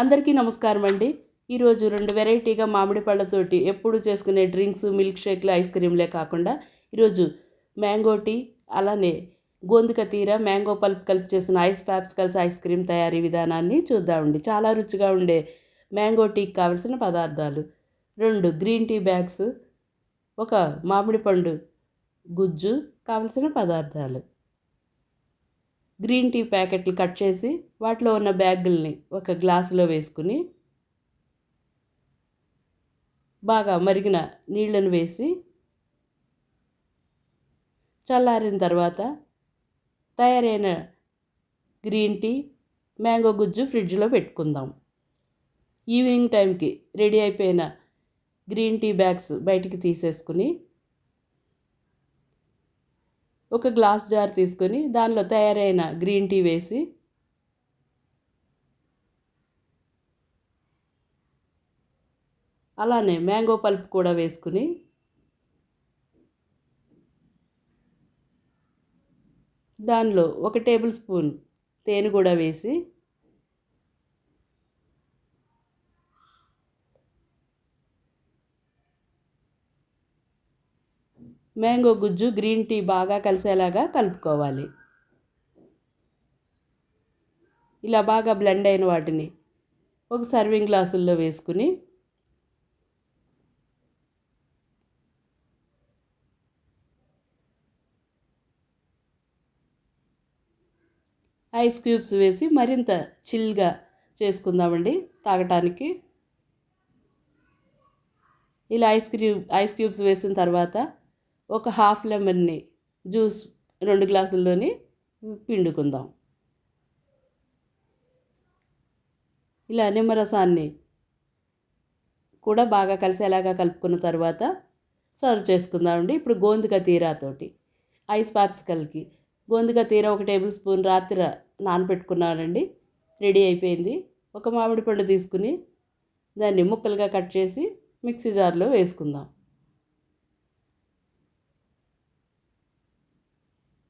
అందరికీ నమస్కారం అండి. ఈరోజు రెండు వెరైటీగా మామిడి పళ్ళతోటి ఎప్పుడు చేసుకునే డ్రింక్స్ మిల్క్ షేక్లు ఐస్ క్రీమ్లే కాకుండా ఈరోజు మ్యాంగో టీ అలానే గోందుక తీర మ్యాంగో పల్ప్ కలిపి చేసిన ఐస్ ప్యాప్స్ కలిసి ఐస్ క్రీమ్ తయారీ విధానాన్ని చూద్దామండి చాలా రుచిగా ఉండే మ్యాంగో టీకి కావలసిన పదార్థాలు. రెండు గ్రీన్ టీ బ్యాగ్స్ ఒక మామిడి పండు గుజ్జు కావలసిన పదార్థాలు. గ్రీన్ టీ ప్యాకెట్లు కట్ చేసి వాటిలో ఉన్న బ్యాగుల్ని ఒక గ్లాసులో వేసుకుని బాగా మరిగిన నీళ్ళను వేసి చల్లారిన తర్వాత తయారైన గ్రీన్ టీ మ్యాంగో గుజ్జు ఫ్రిడ్జ్లో పెట్టుకుందాం. ఈవినింగ్ టైంకి రెడీ అయిపోయిన గ్రీన్ టీ బ్యాగ్స్ బయటికి తీసేసుకుని ఒక గ్లాస్ జార్ తీసుకొని దానిలో తయారైన గ్రీన్ టీ వేసి అలానే మ్యాంగో పల్ప్ కూడా వేసుకుని దానిలో ఒక టేబుల్ స్పూన్ తేనె కూడా వేసి మ్యాంగో గుజ్జు గ్రీన్ టీ బాగా కలిసేలాగా కలుపుకోవాలి. ఇలా బాగా బ్లెండ్ అయిన వాటిని ఒక సర్వింగ్ గ్లాసుల్లో వేసుకుని ఐస్ క్యూబ్స్ వేసి మరింత చిల్గా చేసుకుందామండి తాగటానికి. ఇలా ఐస్ క్యూబ్ ఐస్ క్యూబ్స్ వేసిన తర్వాత ఒక హాఫ్ లెమన్ని జ్యూస్ రెండు గ్లాసుల్లోని పిండుకుందాం. ఇలా నిమ్మరసాన్ని కూడా బాగా కలిసేలాగా కలుపుకున్న తర్వాత సర్వ్ చేసుకుందామండి ఇప్పుడు గోందుక తీరాతోటి ఐస్ పాప్సికల్కి. గోందుక తీర ఒక టేబుల్ స్పూన్ రాత్రి నానబెట్టుకున్నానండి. రెడీ అయిపోయింది. ఒక మామిడి పండు తీసుకుని దాన్ని ముక్కలుగా కట్ చేసి మిక్సీ జార్లో వేసుకుందాం.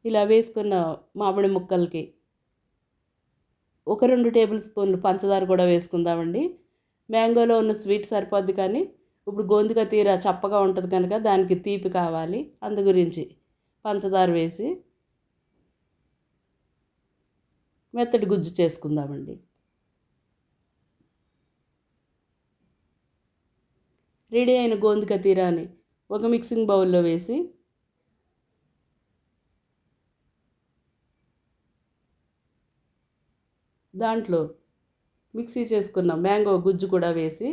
ఇలా వేసుకున్న మామిడి ముక్కలకి ఒక రెండు టేబుల్ స్పూన్లు పంచదార కూడా వేసుకుందామండి. మ్యాంగోలో ఉన్న స్వీట్ సరిపోద్ది కానీ ఇప్పుడు గోందుక తీర చప్పగా ఉంటుంది కనుక దానికి తీపి కావాలి. అందు గురించి పంచదార వేసి మెత్తటి గుజ్జు చేసుకుందామండి. రెడీ అయిన గోందుక తీరాని ఒక మిక్సింగ్ బౌల్లో వేసి దాంట్లో మిక్సీ చేసుకున్న మ్యాంగో గుజ్జు కూడా వేసి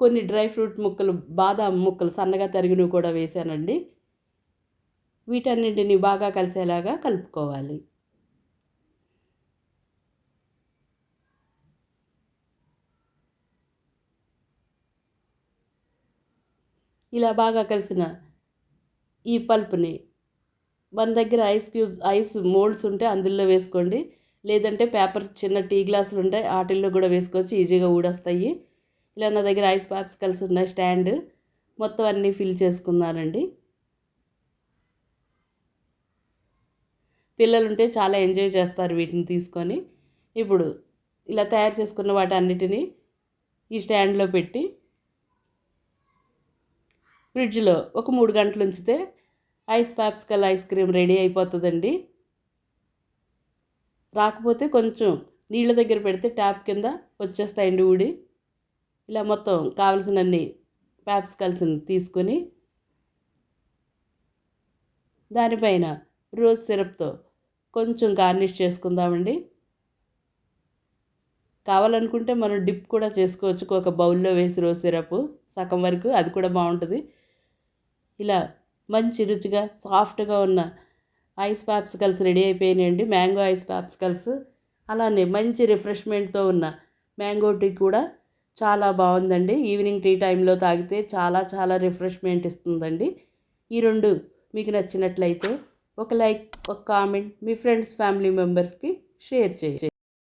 కొన్ని డ్రై ఫ్రూట్ ముక్కలు బాదాం ముక్కలు సన్నగా తరిగినవి కూడా వేసానండి. వీటన్నింటిని బాగా కలిసేలాగా కలుపుకోవాలి. ఇలా బాగా కలిసిన ఈ పల్ప్ని మన దగ్గర ఐస్ క్యూబ్ ఐస్ మోల్డ్స్ ఉంటే అందులో వేసుకోండి. లేదంటే పేపర్ చిన్న టీ గ్లాసులు ఉంటాయి వాటిల్లో కూడా వేసుకోవచ్చు ఈజీగా ఊడొస్తాయి. ఇలా నా దగ్గర ఐస్ ప్యాప్స్ కలిసి ఉన్నాయి స్టాండ్. మొత్తం అన్నీ ఫిల్ చేసుకున్నానండి. పిల్లలు ఉంటే చాలా ఎంజాయ్ చేస్తారు వీటిని తీసుకొని. ఇప్పుడు ఇలా తయారు చేసుకున్న వాటి అన్నిటినీ ఈ స్టాండ్లో పెట్టి ఫ్రిడ్జ్లో ఒక మూడు గంటలు ఉంచితే ice popsicle ice cream ready అయిపోతుందండి. రాకపోతే కొంచెం నీళ్ళ దగ్గర పెడితే ట్యాప్ కింద వచ్చేస్తాయండి ఊడి. ఇలా మొత్తం కావలసినన్ని ప్యాప్స్కల్స్ని తీసుకొని దానిపైన రోజ్ సిరప్తో కొంచెం గార్నిష్ చేసుకుందామండి. కావాలనుకుంటే మనం డిప్ కూడా చేసుకోవచ్చు. ఒక బౌల్లో వేసి రోజ్ సిరప్ సగం వరకు అది కూడా బాగుంటుంది. ఇలా మంచి రుచిగా సాఫ్ట్గా ఉన్న ఐస్ పాప్సికల్స్ రెడీ అయిపోయినాయండి. మ్యాంగో ఐస్ పాప్సికల్స్ అలానే మంచి రిఫ్రెష్మెంట్తో ఉన్న మ్యాంగో టీ కూడా చాలా బాగుందండి. ఈవినింగ్ టీ టైంలో తాగితే చాలా చాలా రిఫ్రెష్మెంట్ ఇస్తుందండి. ఈ రెండు మీకు నచ్చినట్లయితే ఒక లైక్ ఒక కామెంట్ మీ ఫ్రెండ్స్ ఫ్యామిలీ మెంబర్స్కి షేర్ చేయండి.